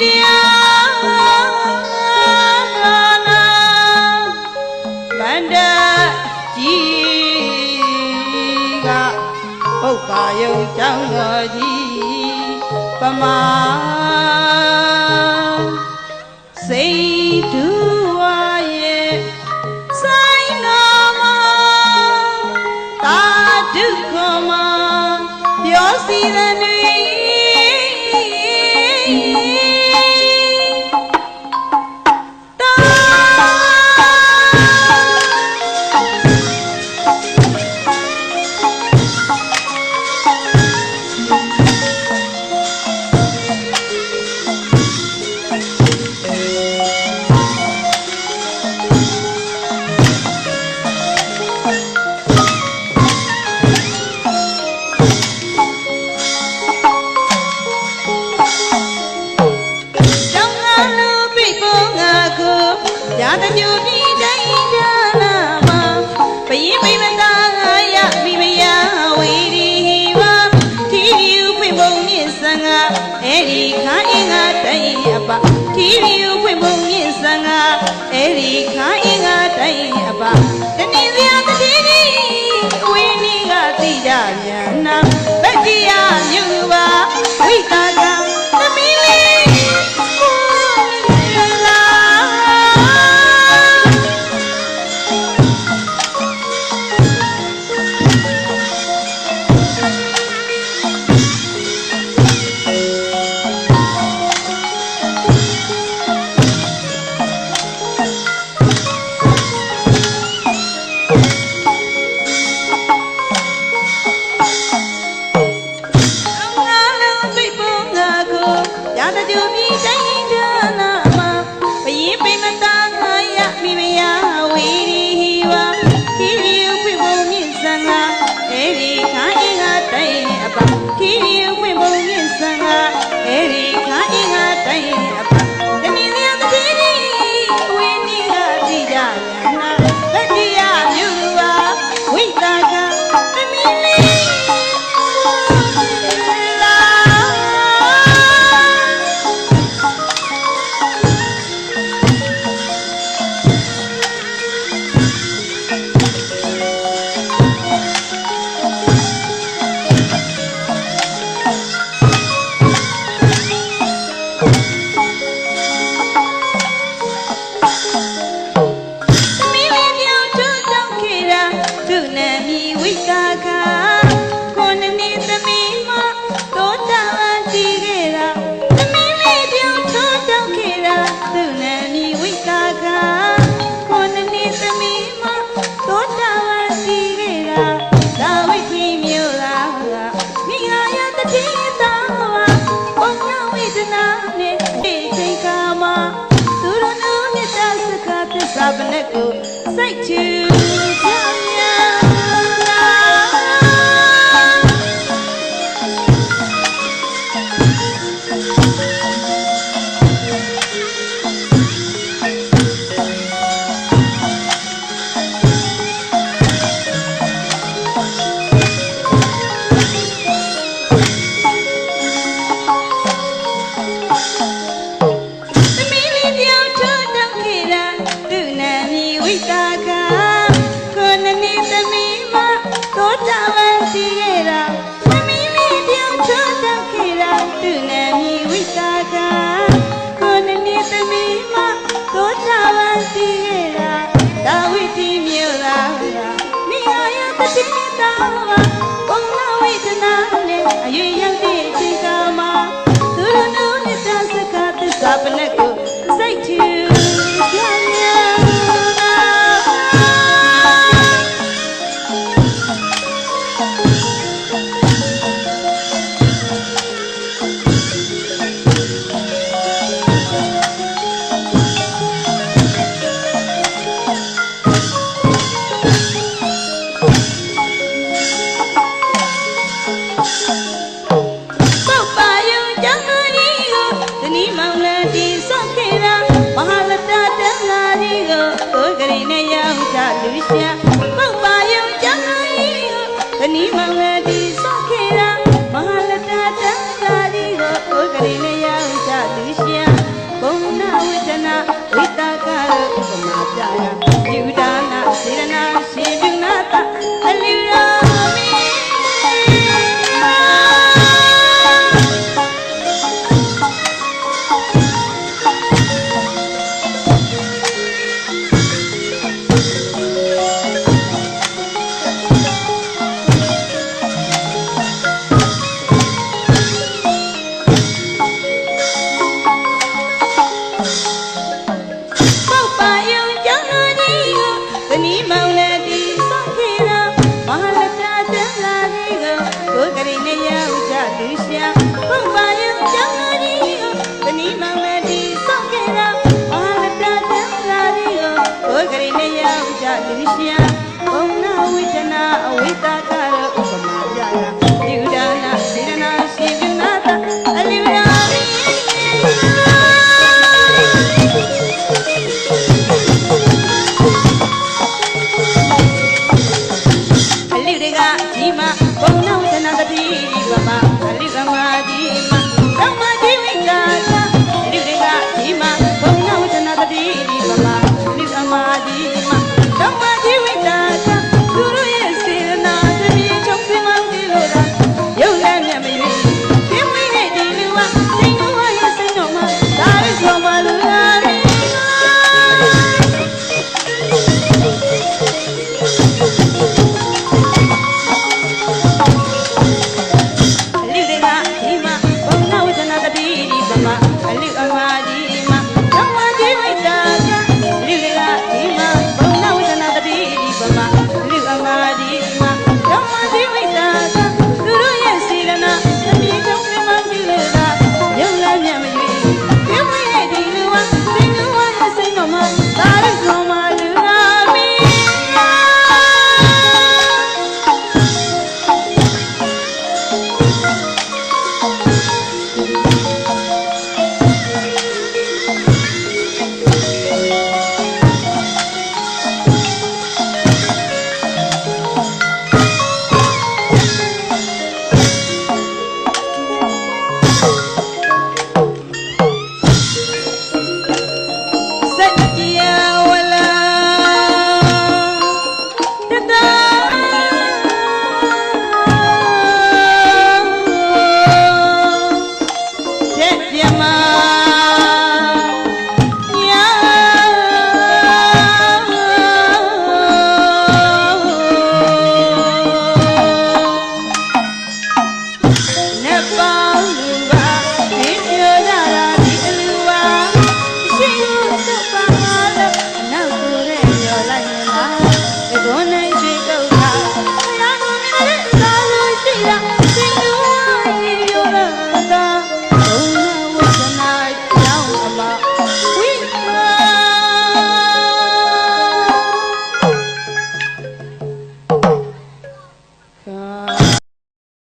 တရားလာနာဗန္ဒကြီးကပုပ္ပါယုံကျောင်းတော်ကြီးပမာစိတ်တူ အဲဒီခါအင်းကတိုင်အပတီဗီယူဖွင့်ဖို့မြင့်စံကအဲဒီခါ सखी जावती